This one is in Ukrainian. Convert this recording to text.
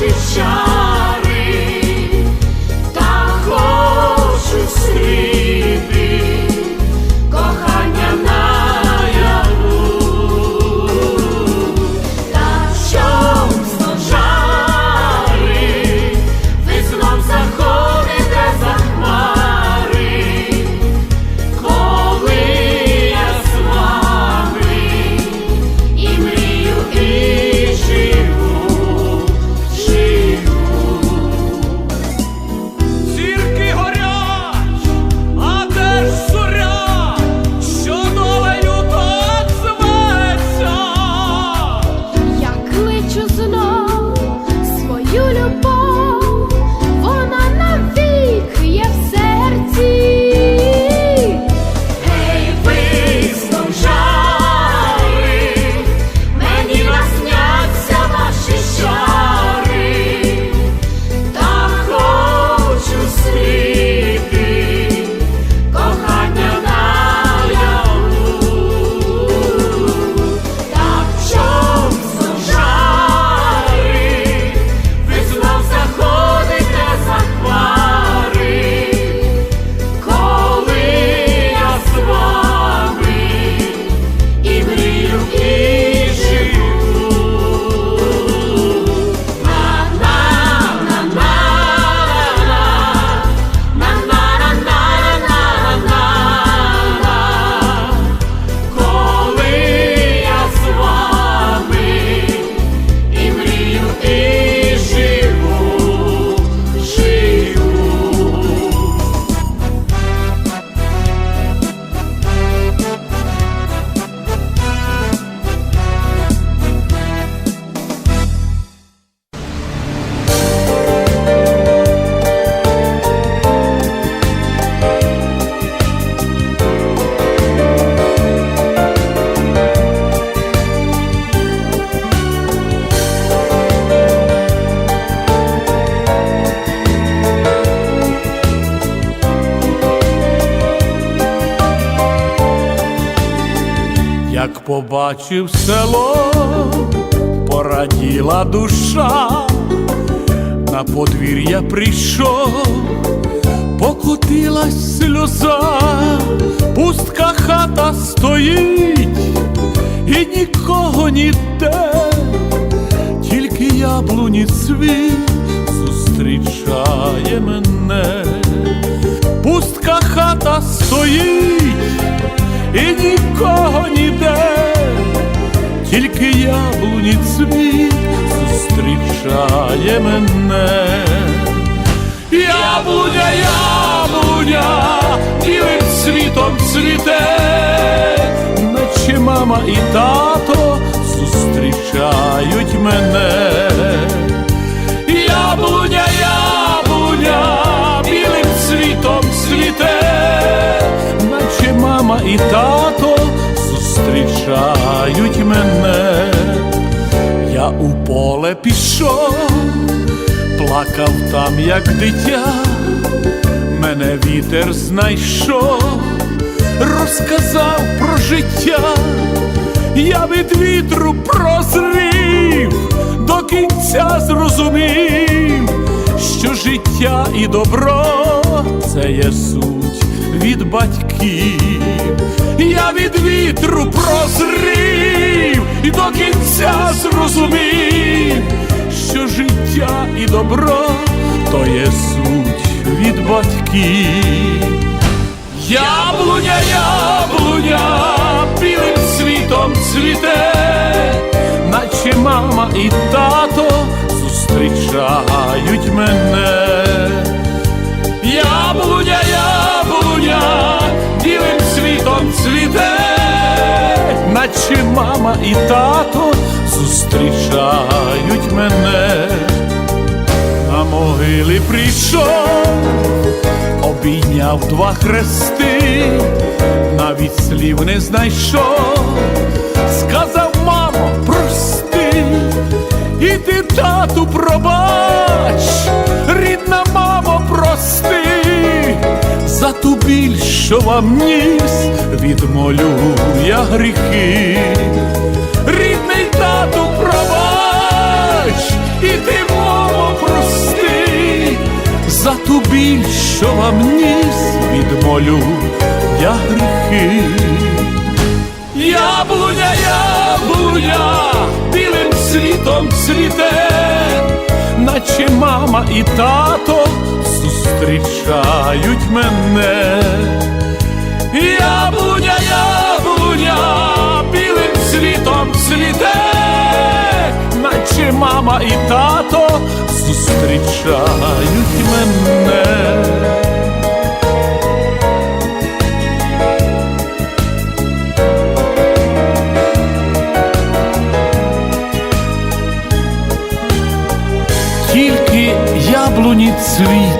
She's sharp. побачив село, пораділа душа, на подвір'я прийшов, покотилась сльоза, пустка хата стоїть і нікого ніде, тільки яблуні цвіт зустрічає мене, пустка хата стоїть. Східний цвіт зустрічає мене, яблуня, яблуня, ділим світом цвіте, наче мама і тато зустрічають мене, яблуня, яблуня, білим світом цвіте, наче мама і тато зустрічають мене поле пішов, плакав там, як дитя, мене вітер знайшов, розказав про життя, я від вітру прозрів, до кінця зрозумів, що життя і добро це є суть від батьків. Я від вітру прозрів і до кінця зрозумів, що життя і добро то є суть від батьків. Яблуня, яблуня, білим світом цвіте, наче мама і тато зустрічають мене. Яблуня, наче мама і тато зустрічають мене. На могилі прийшов, обійняв два хрести, навіть слів не знайшов, сказав, мамо, прости, і ти тату пробач, за ту біль, що вам ніс, відмолю гріхи, рідний тату пробач, і ти, мамо, прости, за ту біль, що вам ніс, відмолю я гріхи. Яблуня, яблуня, білим світом цвіте, наче мама і тато зустрічають мене. Яблуня, яблуня, білим світом цвіте, наче мама і тато зустрічають мене. Тільки яблуні цвіт,